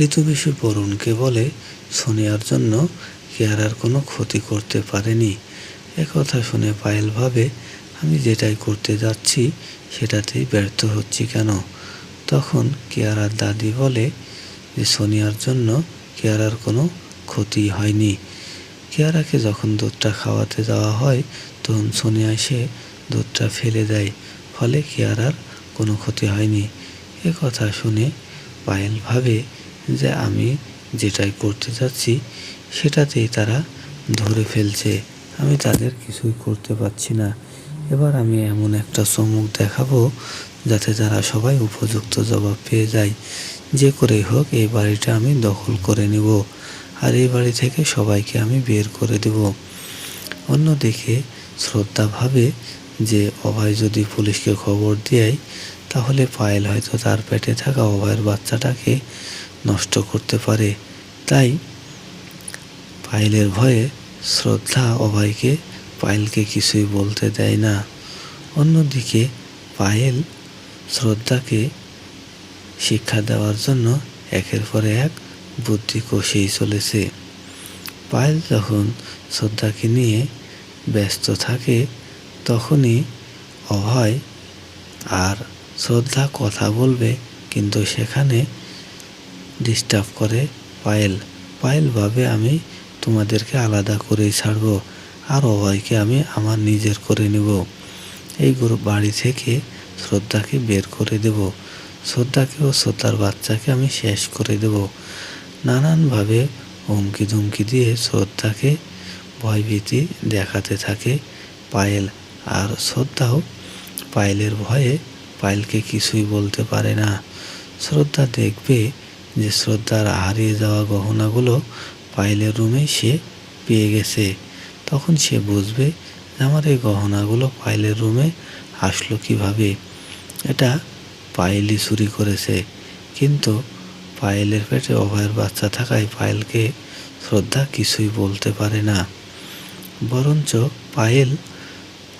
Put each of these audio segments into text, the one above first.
ঋতু বিশু বরুণকে বলে সোনিয়ার জন্য কেয়ারার কোনো ক্ষতি করতে পারেনি। একথা শুনে পায়েল ভাবে, আমি যেটাই করতে যাচ্ছি, সেটাতেই ব্যর্থ হচ্ছি কেন? তখন কেয়ারার দাদি বলে, যে সোনিয়ার জন্য কেয়ারার কোনো ক্ষতি হয়নি। কেয়ারাকে যখন দুধটা খাওয়াতে যাওয়া হয়, তখন সোনিয়া এসে দুধটা ফেলে দেয়, ফলে কেয়ারার কোনো ক্ষতি হয়নি। এ কথা শুনে পায়েল ভাবে যে আমি যেটাই করতে যাচ্ছি, সেটাতেই তারা ধরে ফেলছে। আমি তাদের কিছুই করতে পারছি না। এবার আমি এমন একটা চমক দেখাবো যাতে তারা সবাই উপযুক্ত জবাব পেয়ে যায়। যে করেই হোক, এই বাড়িটা আমি দখল করে নেব আর এই বাড়ি থেকে সবাইকে আমি বের করে দেব। অন্যদিকে শ্রদ্ধা ভাবে যে অভয় যদি পুলিশকে খবর দেয়, তাহলে পায়েল হয়তো তার পেটে থাকা অভয়ের বাচ্চাটাকে নষ্ট করতে পারে। তাই পায়েলের ভয়ে শ্রদ্ধা অভয়কে পায়েলকে কিছুই বলতে দেয় না। অন্যদিকে পায়েল শ্রদ্ধাকে শিক্ষা দেওয়ার জন্য একের পরে এক বুদ্ধি কষেই চলেছে। পায়েল যখন শ্রদ্ধাকে নিয়ে ব্যস্ত থাকে, তখনই অভয় আর শ্রদ্ধা কথা বলবে, কিন্তু সেখানে ডিস্টার্ব করে পায়েল। পায়েল ভাবে আমি তোমাদেরকে আলাদা করেই ছাড়ব, আর অভয়কে আমি আমার নিজের করে নেব। এই বাড়ি থেকে শ্রদ্ধাকে বের করে দেব। শ্রদ্ধাকে ও শ্রদ্ধার বাচ্চাকে আমি শেষ করে দেব। নানানভাবে হুমকি ধুমকি দিয়ে শ্রদ্ধাকে ভয়ভীতি দেখাতে থাকে পায়েল, আর শ্রদ্ধাও পায়েলের ভয়ে পায়েলকে কিছুই বলতে পারে না। শ্রদ্ধা দেখবে যে শ্রদ্ধার হারিয়ে যাওয়া গহনাগুলো পায়েলের রুমে সে পেয়ে গেছে। তখন সে বুঝবে আমার এই গহনাগুলো পায়েলের রুমে আসলো কীভাবে। এটা পায়েলই চুরি করেছে। কিন্তু পায়েলের পেটে অভয়ের বাচ্চা থাকায় পায়েলকে শ্রদ্ধা কিছুই বলতে পারে না। বরঞ্চ পায়েল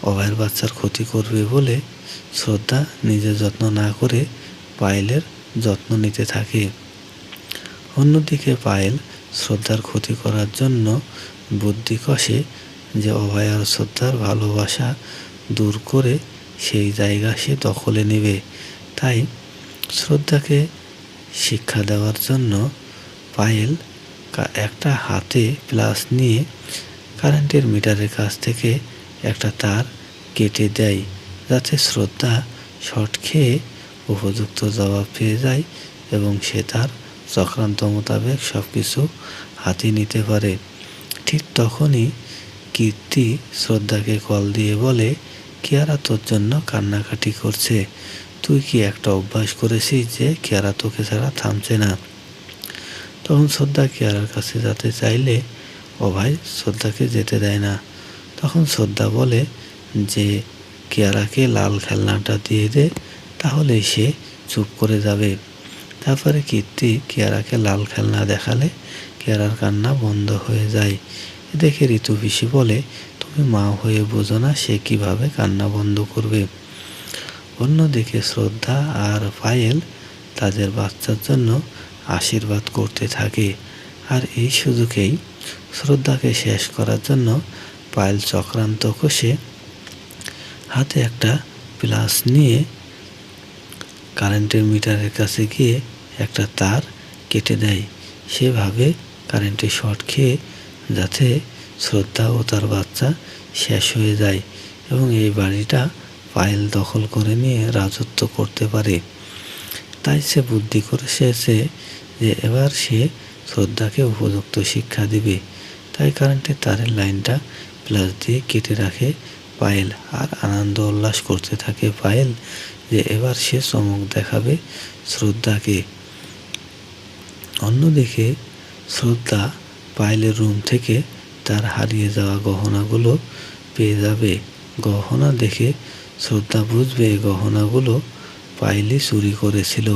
অভয়ের বাচ্চার ক্ষতি করবে বলে শ্রদ্ধা নিজের যত্ন না করে পায়েলের যত্ন নিতে থাকে। অন্যদিকে পায়েল শ্রদ্ধার ক্ষতি করার জন্য বুদ্ধি কষে যে অভয় আর শ্রদ্ধার ভালোবাসা দূর করে সেই জায়গা সে দখলে নেবে। তাই শ্রদ্ধাকে শিক্ষা দেওয়ার জন্য পায়েল একটা হাতে প্লাস নিয়ে কারেন্টের মিটারের কাছ থেকে একটা তার কেটে দেয়, যাতে শ্রদ্ধা শর্ট খেয়ে উপযুক্ত জবাব পেয়ে যায় এবং সে তার চক্রান্ত মোতাবেক সব কিছু হাতে নিতে পারে। ঠিক তখনই কীর্তি শ্রদ্ধাকে কল দিয়ে বলে, কেয়ারা তোর জন্য কান্নাকাটি করছে। তুই কি একটা অভ্যাস করেছিস যে কেয়ারা তোকে ছাড়া থামছে না? তখন শ্রদ্ধা কেয়ারার কাছে যেতে চাইলে অভয় শ্রদ্ধাকে যেতে দেয় না। তখন শ্রদ্ধা বলে, যে কেয়ারাকে লাল খেলনাটা দিয়ে দে তাহলে সে চুপ করে যাবে। তারপরে কীর্তি কেয়ারাকে লাল খেলনা দেখালে কেয়ারার কান্না বন্ধ হয়ে যায়। দেখে ঋতু পিসি বলে, তুমি মা হয়ে বোঝো না সে কীভাবে কান্না বন্ধ করবে? অন্যদিকে শ্রদ্ধা আর পায়েল তাদের বাচ্চার জন্য আশীর্বাদ করতে থাকে। আর এই সুযোগেই শ্রদ্ধাকে শেষ করার জন্য পায়েল চক্রান্ত কষে হাতে একটা প্লাস নিয়ে কারেন্টের মিটারের কাছে গিয়ে একটা তার কেটে দেয়। সেভাবে কারেন্টে শর্ট খেয়ে যাতে শ্রদ্ধা ও তার বাচ্চা শেষ হয়ে যায় এবং এই বাড়িটা পায়েল দখল করে নিয়ে রাজত্ব করতে পারে। তাই সে বুদ্ধি করে শেষে যে এবার সে শ্রদ্ধাকে উপযুক্ত শিক্ষা দিবে। তাই কারেন্টের তারের লাইনটা প্লাস দিয়ে কেটে রাখে পায়েল আর আনন্দ উল্লাস করতে থাকে পায়েল যে এবার সে চমক দেখাবে শ্রদ্ধাকে। অন্যদিকে শ্রদ্ধা পাইলের রুম থেকে তার হারিয়ে যাওয়া গহনাগুলো পেয়ে যাবে। গহনা দেখে শ্রদ্ধা বুঝবে গহনাগুলো পাইলে চুরি করেছিল।